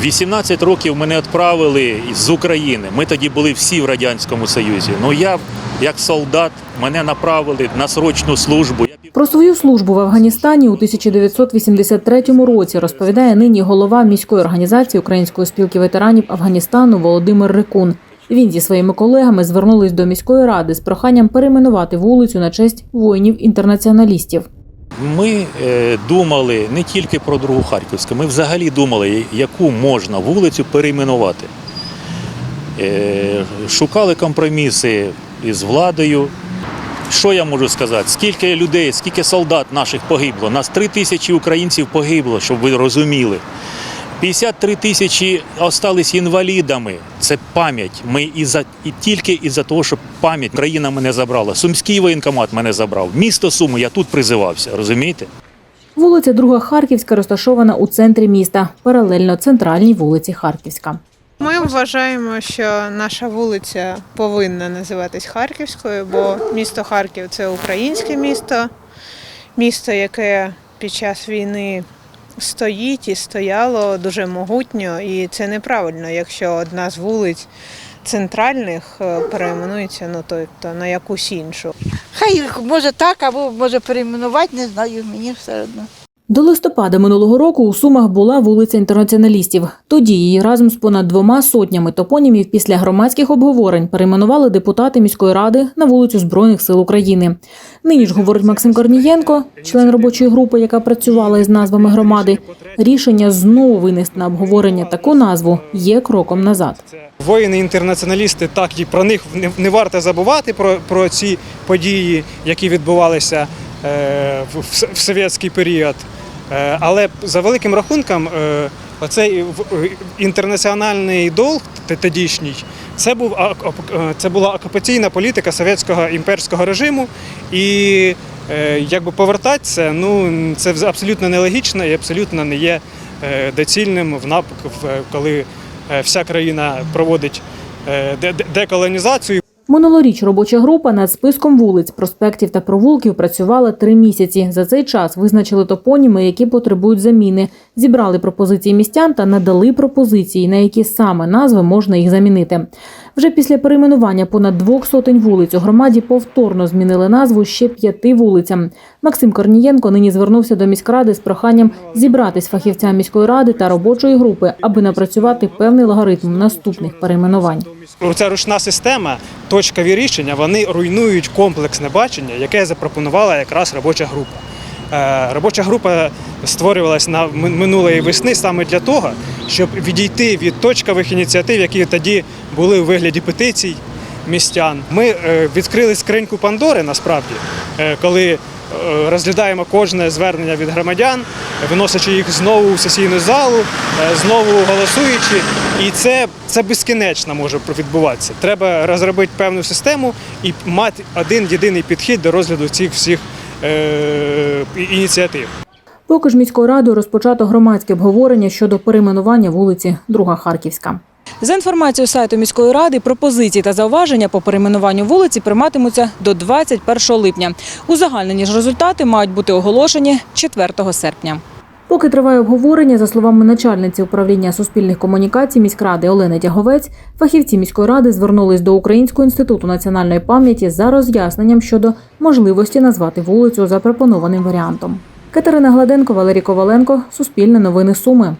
18 років мене відправили з України. Ми тоді були всі в Радянському Союзі. Ну я, як солдат, мене направили на срочну службу. Про свою службу в Афганістані у 1983 році розповідає нині голова міської організації Української спілки ветеранів Афганістану Володимир Рикун. Він зі своїми колегами звернулись до міської ради з проханням перейменувати вулицю на честь воїнів-інтернаціоналістів. Ми е, думали не тільки про другу Харківську, ми взагалі думали, яку можна вулицю перейменувати. Е, шукали компроміси із владою. Що я можу сказати? Скільки людей, скільки солдат наших погибло? Нас три тисячі українців погибло, щоб ви розуміли. 53 тисячі остались інвалідами. Це пам'ять. Ми і за і тільки із-за того, що пам'ять країна мене забрала. Сумський воєнкомат мене забрав. Місто Суми, я тут призивався, розумієте? Вулиця Друга Харківська розташована у центрі міста, паралельно центральній вулиці Харківська. Ми вважаємо, що наша вулиця повинна називатись Харківською, бо місто Харків це українське місто, місто, яке під час війни стоїть і стояло дуже могутньо, і це неправильно, якщо одна з вулиць центральних е, перейменується ну, тобто, на якусь іншу. Хай може так, або може перейменувати, не знаю, мені все одно. До листопада минулого року у Сумах була вулиця інтернаціоналістів. Тоді її разом з понад двома сотнями топонімів після громадських обговорень перейменували депутати міської ради на вулицю Збройних сил України. Нині ж говорить Максим Корнієнко, член робочої групи, яка працювала із назвами громади. Рішення знову винести на обговорення таку назву є кроком назад. Воїни-інтернаціоналісти, так і про них не, варто забувати про, про ці події, які відбувалися е, в, в, в совєтський період. Е, але за великим рахунком, е, оцей інтернаціональний долг тодішній, це, був, е, це була окупаційна політика совєтського імперського режиму. І якби повертатися, ну це абсолютно нелогічно і абсолютно не є доцільним в напрямку, коли вся країна проводить де- де- деколонізацію. Минулоріч робоча група над списком вулиць, проспектів та провулків працювала три місяці. За цей час визначили топоніми, які потребують заміни, зібрали пропозиції містян та надали пропозиції, на які саме назви можна їх замінити. Вже після перейменування понад двох сотень вулиць у громаді повторно змінили назву ще п'яти вулицям. Максим Корнієнко нині звернувся до міськради з проханням зібратись фахівцям міської ради та робочої групи, аби напрацювати певний логарифм наступних перейменувань. Ця ручна система, точкові рішення, вони руйнують комплексне бачення, яке запропонувала якраз робоча група. Е, Робоча група створювалася на минулої весни саме для того, щоб відійти від точкових ініціатив, які тоді були у вигляді петицій містян. Ми е, відкрили скриньку Пандори насправді, е, коли е, розглядаємо кожне звернення від громадян, виносячи їх знову в сесійну залу, знову голосуючи. І це, це безкінечно може відбуватися. Треба розробити певну систему і мати один єдиний підхід до розгляду цих всіх е, ініціатив. Поки ж міською радою розпочато громадське обговорення щодо перейменування вулиці Друга Харківська. За інформацією сайту міської ради, пропозиції та зауваження по перейменуванню вулиці прийматимуться до 21 липня. Узагальнені ж результати мають бути оголошені 4 серпня. Поки триває обговорення, за словами начальниці управління суспільних комунікацій міськради Олени Дяговець, фахівці міської ради звернулись до Українського інституту національної пам'яті за роз'ясненням щодо можливості назвати вулицю запропонованим варіантом. Катерина Гладенко, Валерій Коваленко, Суспільне новини Суми.